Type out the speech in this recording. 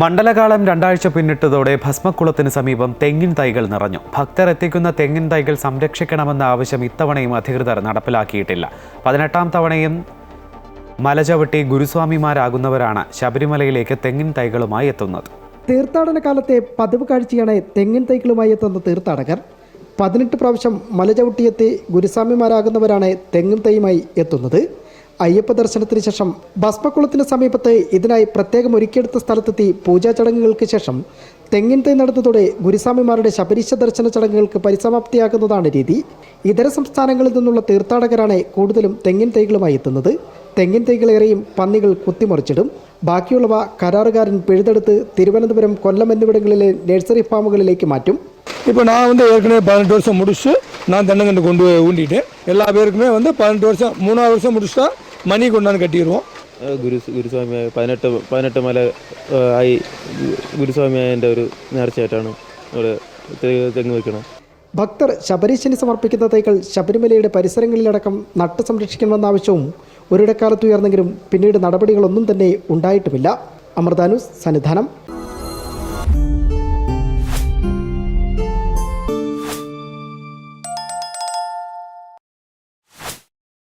മണ്ഡലകാലം രണ്ടാഴ്ച പിന്നിട്ടതോടെ ഭസ്മക്കുളത്തിന് സമീപം തെങ്ങിൻ തൈകൾ നിറഞ്ഞു. ഭക്തർ എത്തിക്കുന്ന തെങ്ങിൻ തൈകൾ സംരക്ഷിക്കണമെന്ന ആവശ്യം ഇത്തവണയും അധികൃതർ നടപ്പിലാക്കിയിട്ടില്ല. പതിനെട്ടാം തവണയും മലചവിട്ടി ഗുരുസ്വാമിമാരാകുന്നവരാണ് ശബരിമലയിലേക്ക് തെങ്ങിൻ തൈകളുമായി എത്തുന്നത്. തീർത്ഥാടന കാലത്തെ പതിവ് കാഴ്ചയാണ് തെങ്ങിൻ തൈകളുമായി എത്തുന്ന തീർത്ഥാടകർ. പതിനെട്ട് പ്രാവശ്യം മലചവിട്ടിയെത്തി ഗുരുസ്വാമിമാരാകുന്നവരാണ് തെങ്ങിൻ തൈയുമായി എത്തുന്നത്. അയ്യപ്പ ദർശനത്തിന് ശേഷം ഭസ്മക്കുളത്തിന് സമീപത്ത് ഇതിനായി പ്രത്യേകം ഒരുക്കിയെടുത്ത സ്ഥലത്തെത്തി പൂജാ ചടങ്ങുകൾക്ക് ശേഷം തെങ്ങിൻ തൈ നടന്നതോടെ ഗുരുസ്വാമിമാരുടെ ശബരീശ ദർശന ചടങ്ങുകൾക്ക് പരിസമാപ്തിയാകുന്നതാണ് രീതി. ഇതര സംസ്ഥാനങ്ങളിൽ നിന്നുള്ള തീർത്ഥാടകരാണ് കൂടുതലും തെങ്ങിൻ തൈകളുമായി എത്തുന്നത്. തെങ്ങിൻ തൈകളേറെയും പന്നികൾ കുത്തിമറിച്ചിടും. ബാക്കിയുള്ളവ കരാറുകാരൻ പിഴുതെടുത്ത് തിരുവനന്തപുരം കൊല്ലം എന്നിവിടങ്ങളിലെ നഴ്സറി ഫാമുകളിലേക്ക് മാറ്റും. இப்போ நான் வந்து ஏற்கனவே பதினெட்டு வருஷம் முடிச்சு நான் தென்னங்கன்று கொண்டு போய் ஊண்டிட்டேன் எல்லா பேருக்குமே வந்து பதினெட்டு வருஷம் மூணாவது வருஷம் முடிச்சுட்டா மணி கொண்டாந்து கட்டிடுவோம் ഏഹ് ഗുരു ഗുരുസ്വാമിയായ പതിനെട്ട് പതിനെട്ട് മല ഏഹ് ആയി ഗു- ഗുരുസ്വാമിയായതിൻ്റെ ഒരു നേർച്ചയായിട്ടാണ് ഇവിടെ തെ- തെങ്ങ് വയ്ക്കണം ഭക്തർ ശബരീശന് സമർപ്പിക്കുന്ന തൈകൾ ശബരിമലയുടെ പരിസരങ്ങളിലടക്കം നട്ട് സംരക്ഷിക്കണമെന്ന ആവശ്യവും ഒരിടക്കാലത്ത് ഉയർന്നെങ്കിലും പിന്നീട് നടപടികളൊന്നും തന്നെ ഉണ്ടായിട്ടുമില്ല അമൃതാനുസ് സന്നിധാനം